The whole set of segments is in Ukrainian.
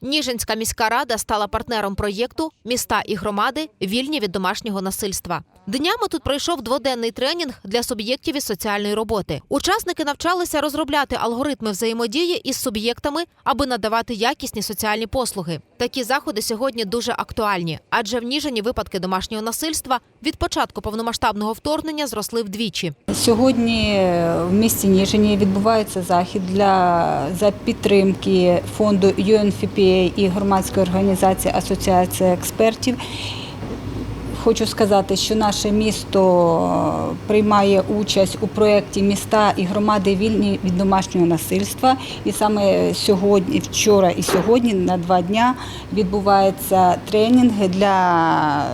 Ніжинська міська рада стала партнером проєкту Міста і громади вільні від домашнього насильства. Днями тут пройшов дводенний тренінг для суб'єктів із соціальної роботи. Учасники навчалися розробляти алгоритми взаємодії із суб'єктами, аби надавати якісні соціальні послуги. Такі заходи сьогодні дуже актуальні, адже в Ніжині випадки домашнього насильства від початку повномасштабного вторгнення зросли вдвічі. Сьогодні в місті Ніжині відбувається захід для за підтримки фонду UNFPA і громадської організації Асоціація експертів. Хочу сказати, що наше місто приймає участь у проєкті міста і громади вільні від домашнього насильства. І саме сьогодні, вчора і сьогодні на два дня відбуваються тренінги для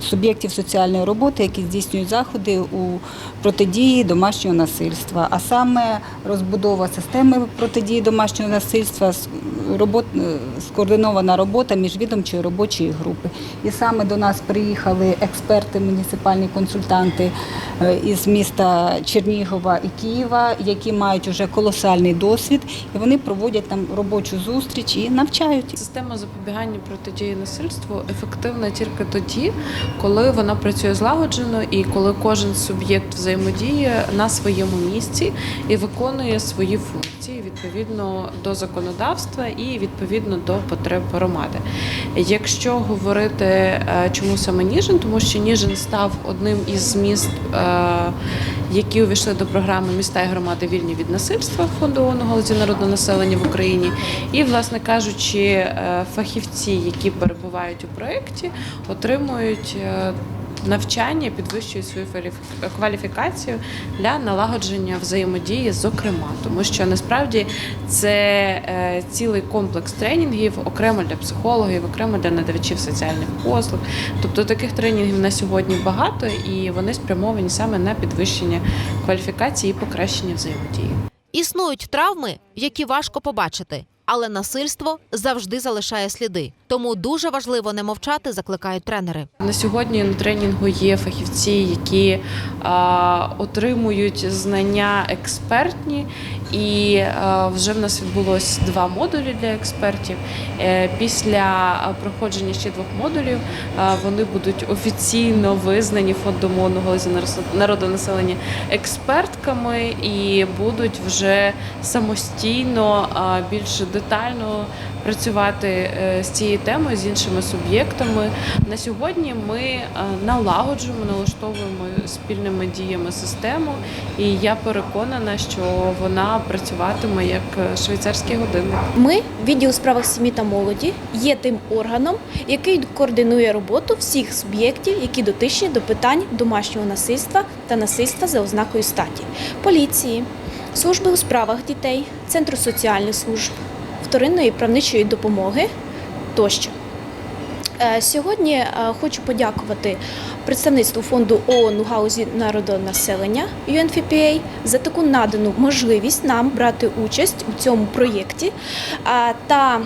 суб'єктів соціальної роботи, які здійснюють заходи у протидії домашнього насильства. А саме розбудова системи протидії домашнього насильства, робот, е, скоординована робота міжвідомчої робочої групи. І саме до нас приїхали експерти, муніципальні консультанти е, із міста Чернігова і Києва, які мають вже колосальний досвід, і вони проводять там робочу зустріч і навчають. Система запобігання протидії насильству ефективна тільки тоді, коли вона працює злагоджено і коли кожен суб'єкт взаємодіє на своєму місці і виконує свої функції відповідно до законодавства і відповідно до потреб громади. Якщо говорити, е, чому саме Ніжин, тому що Ніжин став одним із міст, е, які увійшли до програми міста і громади вільні від насильства фонду ООН галузі народного населення в Україні. І, власне кажучи, е, фахівці, які перебувають у проєкті, отримують. Навчання підвищують свою кваліфі- кваліфікацію для налагодження взаємодії, зокрема, тому що насправді це е, цілий комплекс тренінгів окремо для психологів, окремо для надавачів соціальних послуг. Тобто таких тренінгів на сьогодні багато, і вони спрямовані саме на підвищення кваліфікації і покращення взаємодії. Існують травми, які важко побачити, але насильство завжди залишає сліди. Тому дуже важливо не мовчати, закликають тренери. На сьогодні на тренінгу є фахівці, які а, отримують знання експертні, і вже в нас відбулось два модулі для експертів. Е, Після проходження ще двох модулів вони будуть офіційно визнані фондом ООН у галузі народонаселення експертками і будуть вже самостійно більш детально працювати е, з цією темою з іншими суб'єктами. На сьогодні ми е, налагоджуємо, налаштовуємо спільними діями систему, і я переконана, що вона працюватиме як е, швейцарський годинник. Ми, відділ у справах сім'ї та молоді, є тим органом, який координує роботу всіх суб'єктів, які дотичні до питань домашнього насильства та насильства за ознакою статі, поліції, служби у справах дітей, центру соціальних служб, вторинної правничої допомоги тощо. Е, Сьогодні е, хочу подякувати представництву фонду ООН у гаузі народонаселення UNFPA за таку надану можливість нам брати участь у цьому проєкті та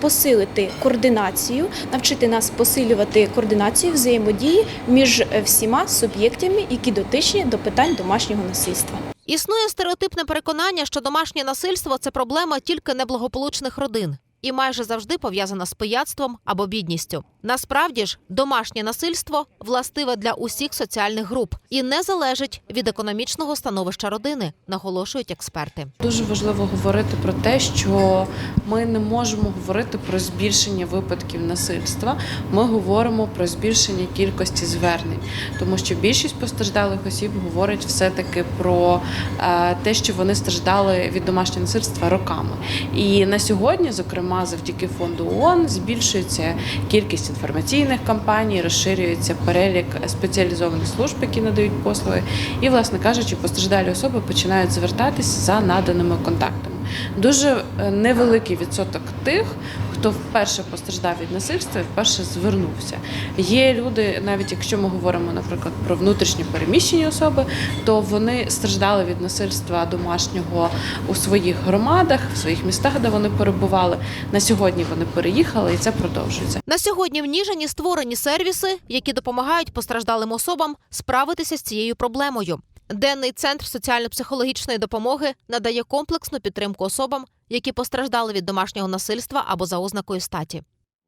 посилити координацію, навчити нас посилювати координацію взаємодії між е, всіма суб'єктами, які дотичні до питань домашнього насильства. Існує стереотипне переконання, що домашнє насильство це проблема тільки неблагополучних родин і майже завжди пов'язана з пияцтвом або бідністю. Насправді ж, домашнє насильство властиве для усіх соціальних груп і не залежить від економічного становища родини, наголошують експерти. Дуже важливо говорити про те, що ми не можемо говорити про збільшення випадків насильства. Ми говоримо про збільшення кількості звернень, тому що більшість постраждалих осіб говорить все-таки про е, те, що вони страждали від домашнього насильства роками. І на сьогодні, зокрема, завдяки фонду ООН, збільшується кількість інформаційних кампаній, розширюється перелік спеціалізованих служб, які надають послуги. І, власне кажучи, постраждалі особи починають звертатися за наданими контактами. Дуже е, невеликий відсоток тих, хто вперше постраждав від насильства і вперше звернувся. Є люди, навіть якщо ми говоримо, наприклад, про внутрішньо переміщені особи, то вони страждали від насильства домашнього у своїх громадах, в своїх містах, де вони перебували. На сьогодні вони переїхали, і це продовжується. На сьогодні в Ніжині створені сервіси, які допомагають постраждалим особам справитися з цією проблемою. Денний центр соціально-психологічної допомоги надає комплексну підтримку особам, які постраждали від домашнього насильства або за ознакою статі.